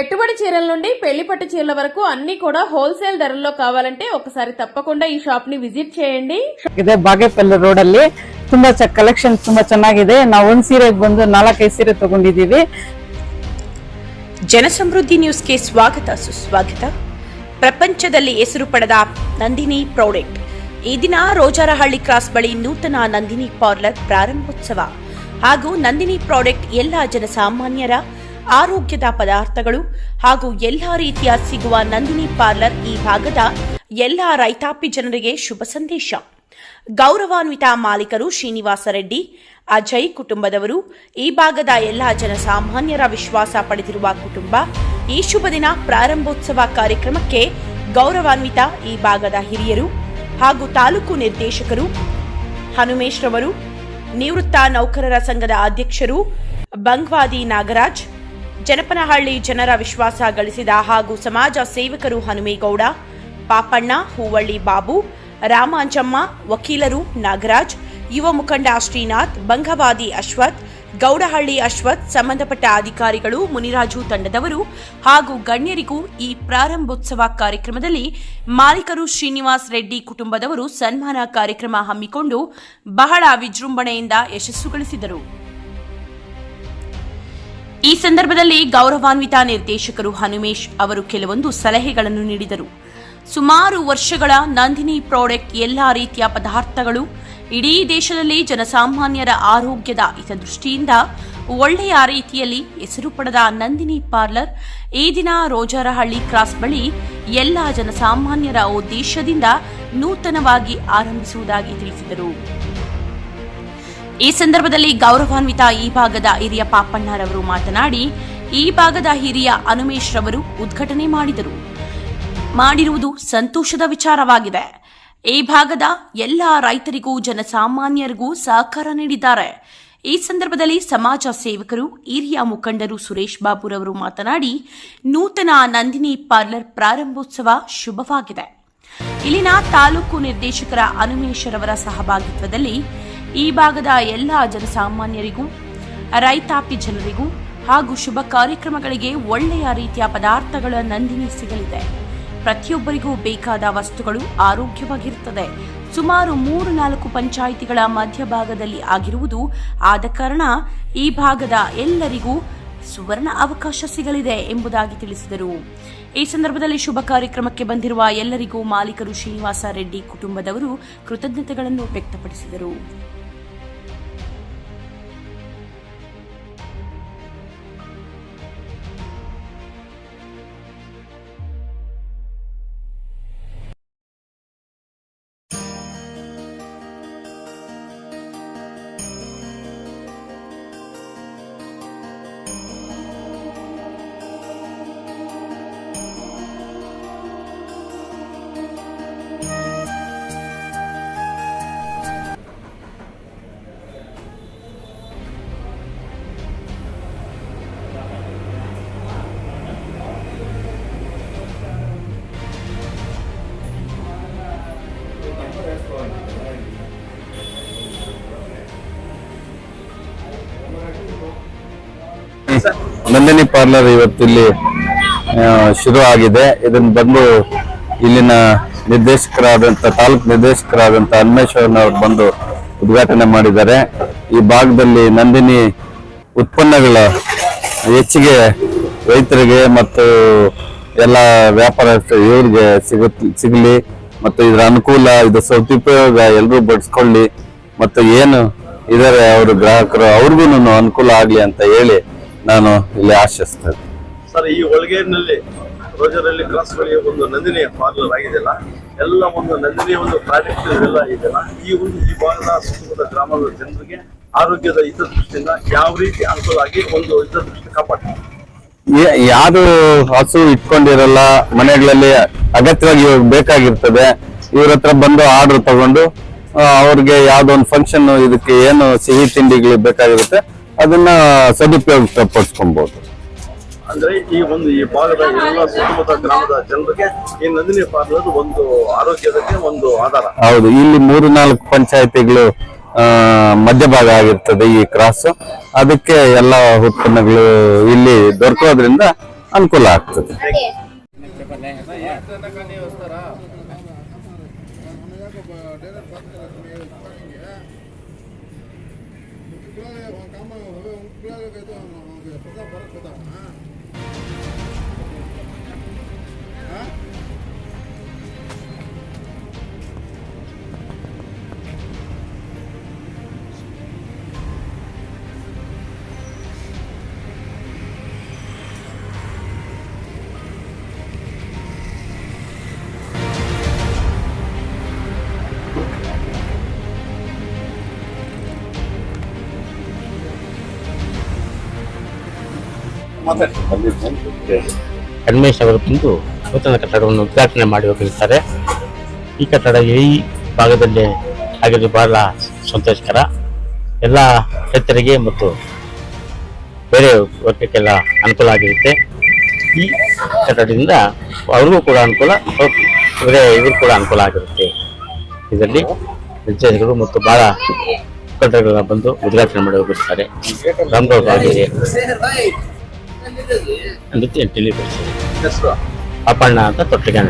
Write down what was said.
పెట్టుబడి చీరల నుండి పెళ్లి పట్టు చీరల వరకు అన్ని కూడా హోల్సేల్ ధరల్లో కావాలంటే ఒకసారి తప్పకుండా ఈ షాప్ ని విజిట్ చేయండి ಇದೆ ಬಾಗೇಪಲ್ಲಿ ರೋಡ್ ಅಲ್ಲಿ ತುಂಬಾ ಕಲೆಕ್ಷನ್ ತುಂಬಾ ಚೆನ್ನಾಗಿದೆ ನಾವು ಒಂದ್ ಸೀರೆಗೆ ಬಂದು ನಾಲ್ಕೈದು ಸೀರೆ ತಗೊಂಡಿದೀವಿ ಜನಸಮೃದ್ಧಿ ನ್ಯೂಸ್ಗೆ ಸ್ವಾಗತ ಸುಸ್ವಾಗತ ಪ್ರಪಂಚದಲ್ಲಿ ಹೆಸರು ಪಡೆದ ನಂದಿನಿ ಪ್ರಾಡಕ್ಟ್ ಈ ದಿನ ರೋಜಾರಹಳ್ಳಿ ಕ್ರಾಸ್ ಬಳಿ ನೂತನ ನಂದಿನಿ ಪಾರ್ಲರ್ ಪ್ರಾರಂಭೋತ್ಸವ ಹಾಗೂ ನಂದಿನಿ ಪ್ರಾಡಕ್ಟ್ ಎಲ್ಲ ಜನಸಾಮಾನ್ಯರ ಆರೋಗ್ಯದ ಪದಾರ್ಥಗಳು ಹಾಗೂ ಎಲ್ಲ ರೀತಿಯ ಸಿಗುವ ನಂದಿನಿ ಪಾರ್ಲರ್ ಈ ಭಾಗದ ಎಲ್ಲ ರೈತಾಪಿ ಜನರಿಗೆ ಶುಭ ಸಂದೇಶ. ಗೌರವಾನ್ವಿತ ಮಾಲೀಕರು ಶ್ರೀನಿವಾಸ ರೆಡ್ಡಿ, ಅಜಯ್ ಕುಟುಂಬದವರು, ಈ ಭಾಗದ ಎಲ್ಲ ಜನಸಾಮಾನ್ಯರ ವಿಶ್ವಾಸ ಪಡೆದಿರುವ ಕುಟುಂಬ, ಈ ಶುಭ ದಿನ ಪ್ರಾರಂಭೋತ್ಸವ ಕಾರ್ಯಕ್ರಮಕ್ಕೆ ಗೌರವಾನ್ವಿತ ಈ ಭಾಗದ ಹಿರಿಯರು ಹಾಗೂ ತಾಲೂಕು ನಿರ್ದೇಶಕರು ಹನುಮೇಶ್ ರವರು ನಿವೃತ್ತ ನೌಕರರ ಸಂಘದ ಅಧ್ಯಕ್ಷರು, ಬಂಗ್ವಾದಿ ನಾಗರಾಜ್ ಜನಪನಹಳ್ಳಿ ಜನರ ವಿಶ್ವಾಸ ಗಳಿಸಿದ ಹಾಗೂ ಸಮಾಜ ಸೇವಕರು ಹನುಮೇಗೌಡ, ಪಾಪಣ್ಣ, ಹೂವಳ್ಳಿ ಬಾಬು, ರಾಮಾಂಜಮ್ಮ, ವಕೀಲರು ನಾಗರಾಜ್, ಯುವ ಮುಖಂಡ ಶ್ರೀನಾಥ್, ಬಂಗವಾದಿ ಅಶ್ವಥ್, ಗೌಡಹಳ್ಳಿ ಅಶ್ವಥ್ ಸಂಬಂಧಪಟ್ಟ ಅಧಿಕಾರಿಗಳು, ಮುನಿರಾಜು ತಂಡದವರು ಹಾಗೂ ಗಣ್ಯರಿಗೂ ಈ ಪ್ರಾರಂಭೋತ್ಸವ ಕಾರ್ಯಕ್ರಮದಲ್ಲಿ ಮಾಲೀಕರು ಶ್ರೀನಿವಾಸ್ ರೆಡ್ಡಿ ಕುಟುಂಬದವರು ಸನ್ಮಾನ ಕಾರ್ಯಕ್ರಮ ಹಮ್ಮಿಕೊಂಡು ಬಹಳ ವಿಜೃಂಭಣೆಯಿಂದ ಯಶಸ್ಸುಗಳಿಸಿದರು ಈ ಸಂದರ್ಭದಲ್ಲಿ ಗೌರವಾನ್ವಿತ ನಿರ್ದೇಶಕರು ಹನುಮೇಶ್ ಅವರು ಕೆಲವೊಂದು ಸಲಹೆಗಳನ್ನು ನೀಡಿದರು. ಸುಮಾರು ವರ್ಷಗಳ ನಂದಿನಿ ಪ್ರಾಡಕ್ಟ್ ಎಲ್ಲಾ ರೀತಿಯ ಪದಾರ್ಥಗಳು ಇಡೀ ದೇಶದಲ್ಲಿ ಜನಸಾಮಾನ್ಯರ ಆರೋಗ್ಯದ ಹಿತದೃಷ್ಟಿಯಿಂದ ಒಳ್ಳೆಯ ರೀತಿಯಲ್ಲಿ ಹೆಸರು ಪಡೆದ ನಂದಿನಿ ಪಾರ್ಲರ್ ಈ ದಿನ ರೋಜಾರಹಳ್ಳಿ ಕ್ರಾಸ್ ಬಳಿ ಎಲ್ಲ ಜನಸಾಮಾನ್ಯರ ಉದ್ದೇಶದಿಂದ ನೂತನವಾಗಿ ಆರಂಭಿಸುವುದಾಗಿ ತಿಳಿಸಿದರು. ಈ ಸಂದರ್ಭದಲ್ಲಿ ಗೌರವಾನ್ವಿತ ಈ ಭಾಗದ ಹಿರಿಯ ಪಾಪಣ್ಣರವರು ಮಾತನಾಡಿ, ಈ ಭಾಗದ ಹಿರಿಯ ಅನುಮೇಶ್ ರವರು ಉದ್ಘಾಟನೆ ಮಾಡಿದರು. ಮಾಡಿರುವುದು ಸಂತೋಷದ ವಿಚಾರವಾಗಿದೆ. ಈ ಭಾಗದ ಎಲ್ಲ ರೈತರಿಗೂ, ಜನಸಾಮಾನ್ಯರಿಗೂ ಸಹಕಾರ ನೀಡಿದ್ದಾರೆ. ಈ ಸಂದರ್ಭದಲ್ಲಿ ಸಮಾಜ ಸೇವಕರು, ಹಿರಿಯ ಮುಖಂಡರು ಸುರೇಶ್ ಬಾಬುರವರು ಮಾತನಾಡಿ, ನೂತನ ನಂದಿನಿ ಪಾರ್ಲರ್ ಪ್ರಾರಂಭೋತ್ಸವ ಶುಭವಾಗಿದೆ. ಇಲ್ಲಿನ ತಾಲೂಕು ನಿರ್ದೇಶಕರ ಅನುಮೇಶ್ವರವರ ಸಹಭಾಗಿತ್ವದಲ್ಲಿ ಈ ಭಾಗದ ಎಲ್ಲ ಜನಸಾಮಾನ್ಯರಿಗೂ, ರೈತಾಪಿ ಜನರಿಗೂ ಹಾಗೂ ಶುಭ ಕಾರ್ಯಕ್ರಮಗಳಿಗೆ ಒಳ್ಳೆಯ ರೀತಿಯ ಪದಾರ್ಥಗಳ ನಂದಿನಿ ಸಿಗಲಿದೆ. ಪ್ರತಿಯೊಬ್ಬರಿಗೂ ಬೇಕಾದ ವಸ್ತುಗಳು ಆರೋಗ್ಯವಾಗಿರುತ್ತದೆ. ಸುಮಾರು ಮೂರು ನಾಲ್ಕು ಪಂಚಾಯಿತಿಗಳ ಮಧ್ಯಭಾಗದಲ್ಲಿ ಆಗಿರುವುದು ಆದ ಕಾರಣ ಈ ಭಾಗದ ಎಲ್ಲರಿಗೂ ಸುವರ್ಣ ಅವಕಾಶ ಸಿಗಲಿದೆ ಎಂಬುದಾಗಿ ತಿಳಿಸಿದರು. ಈ ಸಂದರ್ಭದಲ್ಲಿ ಶುಭ ಕಾರ್ಯಕ್ರಮಕ್ಕೆ ಬಂದಿರುವ ಎಲ್ಲರಿಗೂ ಮಾಲೀಕರು ಶ್ರೀನಿವಾಸ ರೆಡ್ಡಿ ಕುಟುಂಬದವರು ಕೃತಜ್ಞತೆಗಳನ್ನು ವ್ಯಕ್ತಪಡಿಸಿದರು. ನಂದಿನಿ ಪಾರ್ಲರ್ ಇವತ್ತಿಲ್ಲಿ ಶುರು ಆಗಿದೆ. ಇದನ್ನು ಬಂದು ಇಲ್ಲಿನ ನಿರ್ದೇಶಕರಾದಂಥ ತಾಲೂಕು ನಿರ್ದೇಶಕರಾದಂಥ ಅನ್ಮೇಶ್ವರನವ್ರು ಬಂದು ಉದ್ಘಾಟನೆ ಮಾಡಿದ್ದಾರೆ. ಈ ಭಾಗದಲ್ಲಿ ನಂದಿನಿ ಉತ್ಪನ್ನಗಳ ಹೆಚ್ಚಿಗೆ ರೈತರಿಗೆ ಮತ್ತು ಎಲ್ಲ ವ್ಯಾಪಾರ ಇವ್ರಿಗೆ ಸಿಗುತ್, ಸಿಗಲಿ ಮತ್ತು ಇದರ ಅನುಕೂಲ ಇದು ಸದುಪಯೋಗ ಎಲ್ಲರೂ ಬಡಿಸ್ಕೊಳ್ಳಿ ಮತ್ತು ಏನು ಇದಾರೆ ಅವರು ಗ್ರಾಹಕರು ಅವ್ರಿಗೂ ಅನುಕೂಲ ಆಗಲಿ ಅಂತ ಹೇಳಿ ನಾನು ಇಲ್ಲಿ ಆಶಿಸ್ತೇನೆ ಸರ್ ಈ ಒಳಗೇರಿನಲ್ಲಿ ರೋಜರಲ್ಲಿ ಕ್ರಾಸ್ ಬಳಿಯ ಒಂದು ನಂದಿನಿ ಪಾರ್ಲರ್ ಆಗಿದೆಯಲ್ಲ ಎಲ್ಲ ಒಂದು ನಂದಿನಿ ಒಂದು ಪ್ರಾಜೆಕ್ಟ್ ಎಲ್ಲ ಇದೆಯಲ್ಲ ಈ ಒಂದು ಈ ಭಾಗದ ಸುತ್ತಮುತ್ತ ಗ್ರಾಮದ ಜನರಿಗೆ ಆರೋಗ್ಯದ ಹಿತದೃಷ್ಟಿಯಿಂದ ಯಾವ ರೀತಿ ಅನುಕೂಲ ಆಗಿ ಒಂದು ಹಿತದೃಷ್ಟಿ ಕಾಪಾಡ್ತಾರೆ? ಯಾರು ಹಸು ಇಟ್ಕೊಂಡಿರಲ್ಲ ಮನೆಗಳಲ್ಲಿ ಅಗತ್ಯವಾಗಿ ಇವಾಗ ಬೇಕಾಗಿರ್ತದೆ ಇವ್ರ ಹತ್ರ ಬಂದು ಆರ್ಡರ್ ತಗೊಂಡು ಅವ್ರಿಗೆ ಯಾವ್ದೋ ಒಂದು ಫಂಕ್ಷನ್ ಇದಕ್ಕೆ ಏನು ಸಿಹಿ ತಿಂಡಿಗಳು ಬೇಕಾಗಿರುತ್ತೆ ಅದನ್ನ ಸದುಪಯೋಗ ಪಡಿಸ್ಕೊಬಹುದು ಅಂದ್ರೆ ಈ ಒಂದು ಈ ಭಾಗದ ಎಲ್ಲ ಸುತ್ತಮುತ್ತ ಗ್ರಾಮದ ಜನರಿಗೆ ಈ ನಂದಿನಿ ಪಾರ್ಲರ್ ಒಂದು ಆರೋಗ್ಯದಕ್ಕೆ ಒಂದು ಆಧಾರ. ಹೌದು ಇಲ್ಲಿ ಮೂರು ನಾಲ್ಕು ಪಂಚಾಯತಿಗಳು ಮಧ್ಯಭಾಗ ಆಗಿರ್ತದೆ ಈ ಕ್ರಾಸ್ ಅದಕ್ಕೆ ಎಲ್ಲ ಉತ್ಪನ್ನಗಳು ಇಲ್ಲಿ ದೊರಕೋದ್ರಿಂದ ಅನುಕೂಲ ಆಗ್ತದೆ. உங்களால் காமா உங்களால் அவங்க எப்போ தான் பிறக்க ಹನುಮೇಶ್ ಅವರು ಬಂದು ನೂತನ ಕಟ್ಟಡವನ್ನು ಉದ್ಘಾಟನೆ ಮಾಡಿ ಹೋಗಿರ್ತಾರೆ ಈ ಕಟ್ಟಡ ಈ ಭಾಗದಲ್ಲಿ ಆಗಿದ್ದು ಬಹಳ ಸಂತೋಷಕರ. ಎಲ್ಲ ರೈತರಿಗೆ ಮತ್ತು ಬೇರೆ ವರ್ಗಕ್ಕೆಲ್ಲ ಅನುಕೂಲ ಆಗಿರುತ್ತೆ. ಈ ಕಟ್ಟಡದಿಂದ ಅವ್ರಿಗೂ ಕೂಡ ಅನುಕೂಲ ಇವರೇ ಇವ್ರಿಗೂ ಕೂಡ ಅನುಕೂಲ ಆಗಿರುತ್ತೆ. ಇದರಲ್ಲಿ ವಿದ್ಯಾರ್ಥಿಗಳು ಮತ್ತು ಬಹಳ ಕಟ್ಟಡಗಳನ್ನ ಬಂದು ಉದ್ಘಾಟನೆ ಮಾಡಿ ಹೋಗಿರ್ತಾರೆ. ರಾಮರಾವ್ ಆಗಿದೆ ತಿಳಿಪಡಿಸಿದೆ ಹೆಸರು ಅಪ್ಪಣ್ಣ ಅಂತ ತೊಟ್ಟಿಗೆ